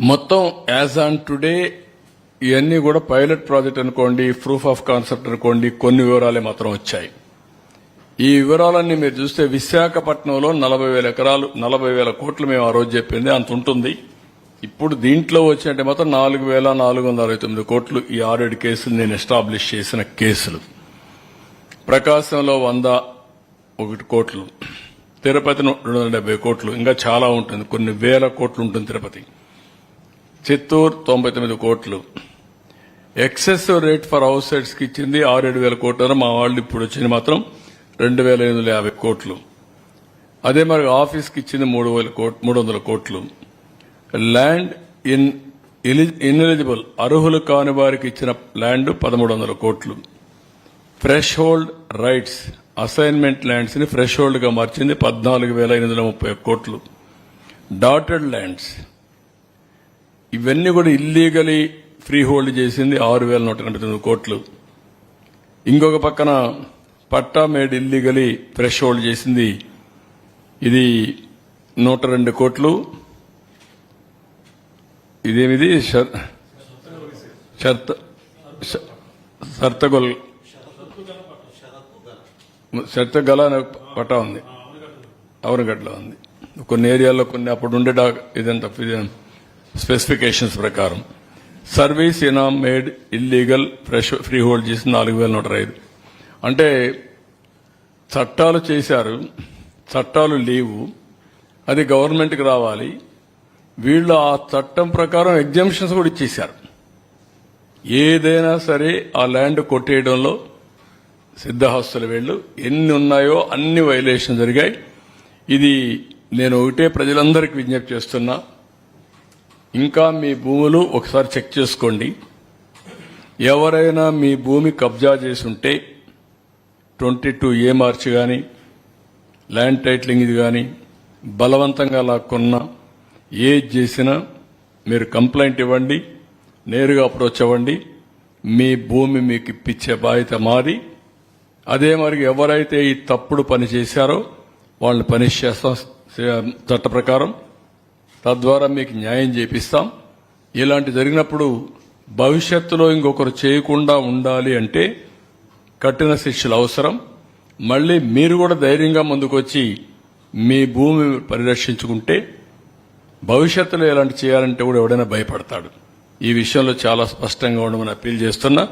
మొత్తం as on today ఇవన్నీ కూడా పైలట్ ప్రాజెక్ట్ అనుకోండి ప్రూఫ్ ఆఫ్ కాన్సెప్ట్ అనుకోండి కొన్ని వివరాలే మాత్రం వచ్చాయి. ఈ వివరాలన్నీ మీరు చూస్తే విశాఖపట్నంలో నలభై వేల ఎకరాలు నలభై వేల కోట్లు మేము ఆ రోజు చెప్పింది అంత ఉంటుంది. ఇప్పుడు దీంట్లో వచ్చినట్టే మాత్రం నాలుగు వేల నాలుగు వందల అరవై తొమ్మిది కోట్లు ఈ ఆరేడు కేసులు నేను ఎస్టాబ్లిష్ చేసిన కేసులు. ప్రకాశంలో వంద ఒకటి కోట్లు తిరుపతి రెండు వందల డెబ్బై కోట్లు ఇంకా చాలా ఉంటుంది కొన్ని వేల కోట్లు ఉంటుంది తిరుపతి. చిత్తూరు తొంభై తొమ్మిది కోట్లు. ఎక్సెస్ రేట్ ఫర్ హౌస్ సైడ్స్కి ఇచ్చింది ఆరేడు వేల కోట్లు మా వాళ్ళు ఇప్పుడు వచ్చింది మాత్రం రెండు వేల ఎనిమిది వందల యాభై కోట్లు. అదే మరి ఆఫీస్కి ఇచ్చింది మూడు వేల కోట్ మూడు వందల కోట్లు. ల్యాండ్ ఇన్ ఇన్ఎలిజిబుల్ అర్హులు కాని వారికి ఇచ్చిన ల్యాండ్ పదమూడు వందల కోట్లు. ఫ్రెష్ హోల్డ్ రైట్స్ అసైన్మెంట్ ల్యాండ్స్ని ఫ్రెష్ హోల్డ్గా మార్చింది పద్నాలుగు వేల ఎనిమిది వందల ముప్పై ఒక్క కోట్లు. డాటెడ్ ల్యాండ్స్ ఇవన్నీ కూడా ఇల్లీగలీ ఫ్రీ హోల్డ్ చేసింది ఆరు వేల నూట ఎనభై తొమ్మిది కోట్లు. ఇంకొక పక్కన పట్టా మేడ్ ఇల్లీగలీ ఫ్రెష్ హోల్డ్ చేసింది ఇది నూట రెండు కోట్లు. ఇదేమిది? షర్త షర్తగొల్ షర్తగల అనే పట్టా ఉంది. అవనగడ్డలో ఉంది. కొన్ని ఏరియాల్లో కొన్ని అప్పుడు ఉండే డా- ఇదంతా స్పెసిఫికేషన్స్ ప్రకారం service ఇనామ్ made illegal fresh free hold చేసి నాలుగు వేల నూట ఐదు. అంటే చట్టాలు చేశారు చట్టాలు లేవు అది గవర్నమెంట్కి రావాలి. వీళ్ళు ఆ చట్టం ప్రకారం ఎగ్జామిషన్స్ కూడా ఇచ్చేశారు. ఏదైనా సరే ఆ ల్యాండ్ కొట్టేయడంలో సిద్ధహస్తుల వీళ్ళు. ఎన్ని ఉన్నాయో అన్ని వైలేషన్ జరిగాయి. ఇది నేను ఒకటే ప్రజలందరికీ విజ్ఞప్తి చేస్తున్నా. ఇంకా మీ భూములు ఒకసారి చెక్ చేసుకోండి. ఎవరైనా మీ భూమి కబ్జా చేసి ఉంటే ట్వంటీ టూ ఏ మార్చి కానీ ల్యాండ్ టైటిలింగ్ ఇది కానీ బలవంతంగా లాక్కున్నా ఏది చేసినా మీరు కంప్లైంట్ ఇవ్వండి నేరుగా అప్రోచ్ అవ్వండి మీ భూమి మీకు ఇప్పించే బాధ్యత మాది. అదే మరి ఎవరైతే ఈ తప్పుడు పని చేశారో వాళ్ళని పనిష్ చేస్తాం చట్ట ప్రకారం తద్వారా మీకు న్యాయం చేపిస్తాం. ఇలాంటి జరిగినప్పుడు భవిష్యత్తులో ఇంకొకరు చేయకుండా ఉండాలి అంటే కఠిన శిక్షలు అవసరం. మళ్ళీ మీరు కూడా ధైర్యంగా ముందుకొచ్చి మీ భూమి పరిరక్షించుకుంటే భవిష్యత్తులో ఎలాంటి చేయాలంటే కూడా ఎవడైనా భయపడతాడు. ఈ విషయంలో చాలా స్పష్టంగా ఉండమని అప్పీల్ చేస్తున్నా.